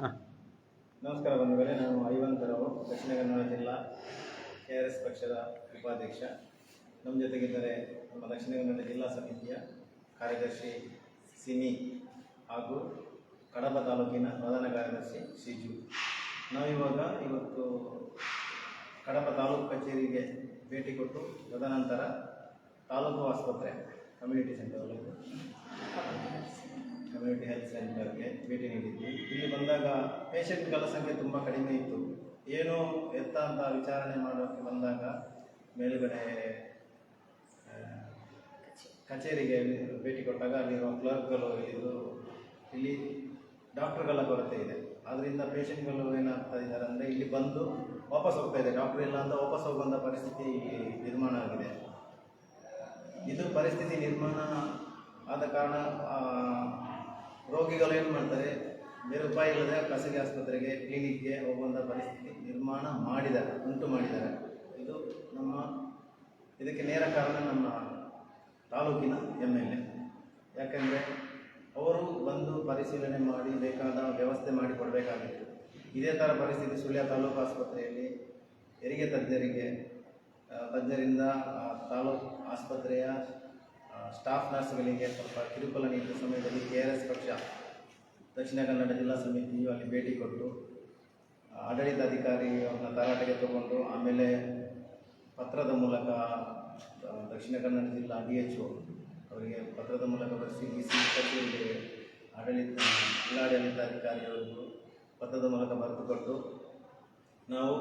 ನಮಸ್ಕಾರ ಬಂಧುಗಳೇ, ನಾನು ಐವಂತರವು ದಕ್ಷಿಣ ಕನ್ನಡ ಜಿಲ್ಲಾ ಕೆ ಆರ್ ಎಸ್ ಪಕ್ಷದ ಉಪಾಧ್ಯಕ್ಷ. ನಮ್ಮ ಜೊತೆಗಿದ್ದರೆ ನಮ್ಮ ದಕ್ಷಿಣ ಕನ್ನಡ ಜಿಲ್ಲಾ ಸಮಿತಿಯ ಕಾರ್ಯದರ್ಶಿ ಸಿನಿ ಹಾಗೂ ಕಡಬ ತಾಲೂಕಿನ ಪ್ರಧಾನ ಕಾರ್ಯದರ್ಶಿ ಶಿಜು ನಾವಿವಾಗ ಇವತ್ತು ಕಡಪ ತಾಲೂಕು ಕಚೇರಿಗೆ ಭೇಟಿ ಕೊಟ್ಟು ತದನಂತರ ತಾಲೂಕು ಆಸ್ಪತ್ರೆ, ಕಮ್ಯುನಿಟಿ ಸೆಂಟರ್ ಕಮ್ಯುನಿಟಿ ಹೆಲ್ತ್ ಸೆಂಟರ್ಗೆ ಭೇಟಿ ನೀಡಿದ್ವಿ ಇಲ್ಲಿ ಬಂದಾಗ ಪೇಷಂಟ್ಗಳ ಸಂಖ್ಯೆ ತುಂಬ ಕಡಿಮೆ ಇತ್ತು. ಏನು ಎತ್ತ ಅಂತ ವಿಚಾರಣೆ ಮಾಡೋಕ್ಕೆ ಬಂದಾಗ ಮೇಲುಗಡೆ ಕಚೇರಿಗೆ ಭೇಟಿ ಕೊಟ್ಟಾಗ ಅಲ್ಲಿರುವ ಕ್ಲರ್ಕ್ಗಳು ಇದು ಇಲ್ಲಿ ಡಾಕ್ಟರ್ಗಳ ಕೊರತೆ ಇದೆ. ಆದ್ದರಿಂದ ಪೇಷಂಟ್ಗಳು ಏನಾಗ್ತಾ ಇದ್ದಾರೆ ಅಂದರೆ ಇಲ್ಲಿ ಬಂದು ವಾಪಸ್ ಹೋಗ್ತಾ ಇದೆ. ಡಾಕ್ಟರ್ ಇಲ್ಲ ಅಂತ ವಾಪಸ್ ಹೋಗುವಂಥ ಪರಿಸ್ಥಿತಿ ನಿರ್ಮಾಣ ಆಗಿದೆ. ಇದು ಪರಿಸ್ಥಿತಿ ನಿರ್ಮಾಣ ಆದ ಕಾರಣ ರೋಗಿಗಳು ಏನು ಮಾಡ್ತಾರೆ? ನಿರುಪಾಯ ಇಲ್ಲದೆ ಖಾಸಗಿ ಆಸ್ಪತ್ರೆಗೆ, ಕ್ಲಿನಿಕ್ಗೆ ಹೋಗುವಂಥ ಪರಿಸ್ಥಿತಿ ನಿರ್ಮಾಣ ಮಾಡಿದ್ದಾರೆ, ಉಂಟು ಮಾಡಿದ್ದಾರೆ. ಇದು ನಮ್ಮ, ಇದಕ್ಕೆ ನೇರ ಕಾರಣ ನಮ್ಮ ತಾಲೂಕಿನ ಎಂ ಎಲ್ ಎ. ಯಾಕೆಂದರೆ ಅವರು ಬಂದು ಪರಿಶೀಲನೆ ಮಾಡಿ, ಬೇಕಾದ ವ್ಯವಸ್ಥೆ ಮಾಡಿ ಕೊಡಬೇಕಾಗಿತ್ತು. ಇದೇ ಥರ ಪರಿಸ್ಥಿತಿ ಸುಳ್ಯ ತಾಲೂಕು ಆಸ್ಪತ್ರೆಯಲ್ಲಿ ಹೆರಿಗೆ ತಜ್ಞರಿಗೆ ತಜ್ಞರಿಂದ ತಾಲೂಕು ಆಸ್ಪತ್ರೆಯ ಸ್ಟಾಫ್ ನರ್ಸ್ಗಳಿಗೆ ಸ್ವಲ್ಪ ಕಿರುಕುಳ ನೀಡಿದ ಸಮಯದಲ್ಲಿ ಕೆ ಆರ್ ಎಸ್ ಪಕ್ಷ ದಕ್ಷಿಣ ಕನ್ನಡ ಜಿಲ್ಲಾ ಸಮಿತಿಯು ಅಲ್ಲಿ ಭೇಟಿ ಕೊಟ್ಟು ಆಡಳಿತಾಧಿಕಾರಿ ಅವ್ರನ್ನ ತರಾಟೆಗೆ ತಗೊಂಡು, ಆಮೇಲೆ ಪತ್ರದ ಮೂಲಕ ದಕ್ಷಿಣ ಕನ್ನಡ ಜಿಲ್ಲಾ ಡಿ ಎಚ್ ಒ ಅವರಿಗೆ ಪತ್ರದ ಮೂಲಕ ಬರೆಸಿ ಡಿ ಸಿ ಕಚೇರಿಗೆ ಆಡಳಿತ, ಜಿಲ್ಲಾಡಳಿತಾಧಿಕಾರಿಯವರಿಗೂ ಪತ್ರದ ಮೂಲಕ ಬರೆದುಕೊಟ್ಟು, ನಾವು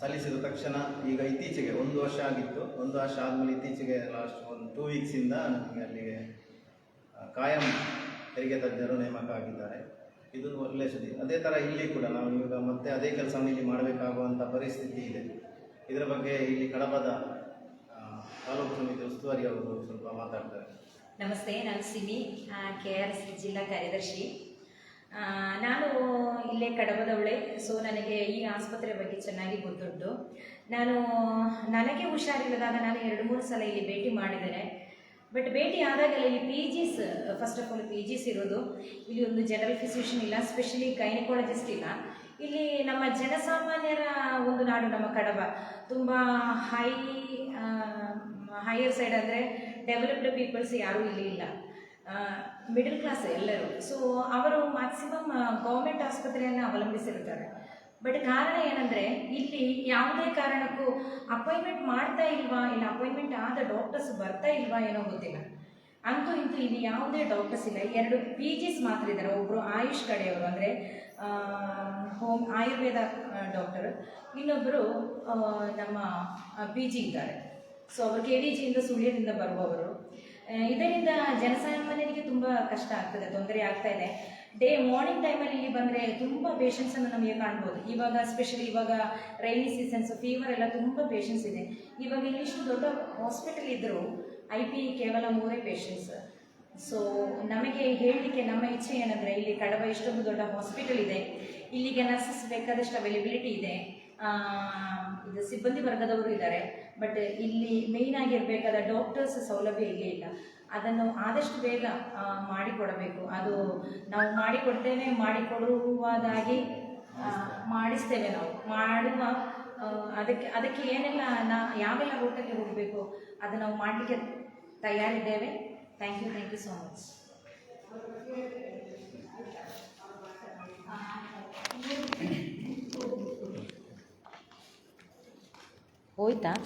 ಸಲ್ಲಿಸಿದ ತಕ್ಷಣ ಈಗ ಇತ್ತೀಚೆಗೆ ಒಂದು ವರ್ಷ ಆಗಿತ್ತು. ಒಂದು ವರ್ಷ ಆದಮೇಲೆ ಇತ್ತೀಚೆಗೆ ಲಾಸ್ಟ್ ಒಂದು ಟೂ ವೀಕ್ಸಿಂದ ನಮಗೆ ಅಲ್ಲಿಗೆ ಕಾಯಂ ತೆರಿಗೆ ತಜ್ಞರು ನೇಮಕ ಆಗಿದ್ದಾರೆ ಇದು ಒಳ್ಳೆಯ ಸುದ್ದಿ. ಅದೇ ಥರ ಇಲ್ಲಿ ಕೂಡ ನಾವು ಇವಾಗ ಮತ್ತೆ ಅದೇ ಕೆಲಸವನ್ನು ಇಲ್ಲಿ ಮಾಡಬೇಕಾಗುವಂಥ ಪರಿಸ್ಥಿತಿ ಇದೆ. ಇದರ ಬಗ್ಗೆ ಇಲ್ಲಿ ಕಡಬದ ತಾಲೂಕು ಸಮಿತಿ ಉಸ್ತುವಾರಿ ಅವರು ಸ್ವಲ್ಪ ಮಾತಾಡ್ತಾರೆ. ನಮಸ್ತೆ, ನಾನು ಸಿಮಿ ಕೆ ಆರ್ ಸಿ ಜಿಲ್ಲಾ ಕಾರ್ಯದರ್ಶಿ. ನಾನು ಇಲ್ಲೇ ಕಡಬದವಳೆ ಸೊ ನನಗೆ ಈ ಆಸ್ಪತ್ರೆ ಬಗ್ಗೆ ಚೆನ್ನಾಗಿ ಗೊತ್ತುಂಟು. ನಾನು, ನನಗೆ ಹುಷಾರಿಲ್ಲದಾಗ ನಾನು ಎರಡು, ಮೂರು ಸಲ ಇಲ್ಲಿ ಭೇಟಿ ಮಾಡಿದ್ದೇನೆ. ಬಟ್ ಭೇಟಿ ಆದಾಗೆಲ್ಲ ಇಲ್ಲಿ P Gs first of all P ಜಿಸ್ ಇರೋದು. ಇಲ್ಲಿ ಒಂದು ಜನರಲ್ ಫಿಸಿಷಿಯನ್ ಇಲ್ಲ ಸ್ಪೆಷಲಿ ಗೈನಕಾಲಜಿಸ್ಟ್ ಇಲ್ಲ. ಇಲ್ಲಿ ನಮ್ಮ ಜನಸಾಮಾನ್ಯರ ಒಂದು ನಾಡು ನಮ್ಮ ಕಡಬ. ತುಂಬ ಹೈ ಹೈಯರ್ ಸೈಡ್ ಅಂದರೆ ಡೆವಲಪ್ಡ್ ಪೀಪಲ್ಸ್ ಯಾರೂ ಇಲ್ಲಿ ಇಲ್ಲ. ಮಿಡಲ್ ಕ್ಲಾಸ್ ಎಲ್ಲರೂ. ಸೊ ಅವರು ಮ್ಯಾಕ್ಸಿಮಮ್ ಗೌರ್ಮೆಂಟ್ ಆಸ್ಪತ್ರೆಯನ್ನು ಅವಲಂಬಿಸಿರ್ತಾರೆ ಬಟ್ ಕಾರಣ ಏನಂದರೆ, ಇಲ್ಲಿ ಯಾವುದೇ ಕಾರಣಕ್ಕೂ ಅಪಾಯಿಂಟ್ಮೆಂಟ್ ಮಾಡ್ತಾ ಇಲ್ವಾ, ಇಲ್ಲ ಅಪಾಯಿಂಟ್ಮೆಂಟ್ ಆದ ಡಾಕ್ಟರ್ಸ್ ಬರ್ತಾ ಇಲ್ವಾ ಏನೋ ಗೊತ್ತಿಲ್ಲ. ಅಂತೂ ಇಂತೂ ಇಲ್ಲಿ ಯಾವುದೇ ಡಾಕ್ಟರ್ಸ್ ಇಲ್ಲ. ಎರಡು ಪಿ ಜಿಸ್ ಮಾತ್ರ ಇದ್ದಾರೆ ಒಬ್ಬರು ಆಯುಷ್ ಕಡೆಯವರು, ಅಂದರೆ ಹೋಮ್ ಆಯುರ್ವೇದ ಡಾಕ್ಟರ್ ಇನ್ನೊಬ್ಬರು ನಮ್ಮ ಪಿ ಜಿ ಇದ್ದಾರೆ. ಸೊ ಅವರು ಕೆ ಡಿ ಜಿಯಿಂದ ಸುಳ್ಯದಿಂದ ಬರುವವರು. ಇದರಿಂದ ಜನಸಾಮಾನ್ಯರಿಗೆ ತುಂಬ ಕಷ್ಟ ಆಗ್ತದೆ, ತೊಂದರೆ ಆಗ್ತಾ ಇದೆ. ಡೇ ಮಾರ್ನಿಂಗ್ ಟೈಮಲ್ಲಿ ಇಲ್ಲಿ ಬಂದರೆ ತುಂಬ ಪೇಷಂಟ್ಸನ್ನು ನಮಗೆ ಕಾಣ್ಬೋದು. ಇವಾಗ ಸ್ಪೆಷಲಿ ಇವಾಗ ರೈನಿ ಸೀಸನ್ಸ್ ಫೀವರ್ ಎಲ್ಲ ತುಂಬ ಪೇಷಂಟ್ಸ್ ಇದೆ. ಇವಾಗ ಇಲ್ಲಿ ಇಷ್ಟು ದೊಡ್ಡ ಹಾಸ್ಪಿಟಲ್ ಇದ್ದರೂ ಐ ಪಿ ಕೇವಲ ಮೂರೇ ಪೇಷಂಟ್ಸ್ ಸೊ ನಮಗೆ ಹೇಳಲಿಕ್ಕೆ ನಮ್ಮ ಇಚ್ಛೆ ಏನಂದರೆ, ಇಲ್ಲಿ ಕಡಬ ಇಷ್ಟೊಂದು ದೊಡ್ಡ ಹಾಸ್ಪಿಟಲ್ ಇದೆ. ಇಲ್ಲಿಗೆ ನರ್ಸಸ್ ಬೇಕಾದಷ್ಟು ಅವೈಲಬಿಲಿಟಿ ಇದೆ. ಇದು ಸಿಬ್ಬಂದಿ ವರ್ಗದವರು ಇದ್ದಾರೆ ಬಟ್ ಇಲ್ಲಿ ಮೇಯ್ನ್ ಆಗಿರಬೇಕಾದ ಡಾಕ್ಟರ್ಸ್ ಸೌಲಭ್ಯ ಇಲ್ಲೇ ಇಲ್ಲ. ಅದನ್ನು ಆದಷ್ಟು ಬೇಗ ಮಾಡಿಕೊಡಬೇಕು. ಅದು ನಾವು ಮಾಡಿಕೊಡ್ತೇವೆ, ಮಾಡಿಕೊಡುವುದಾಗಿ ಮಾಡಿಸ್ತೇವೆ ನಾವು. ಮಾಡುವ ಅದಕ್ಕೆ ಅದಕ್ಕೆ ಏನೆಲ್ಲ ನಾ ಯಾವೆಲ್ಲ ರೂಟಲ್ಲಿ ಹೋಗಬೇಕು, ಅದು ನಾವು ಮಾಡಲಿಕ್ಕೆ ತಯಾರಿದ್ದೇವೆ. Thank you thank you so much oculta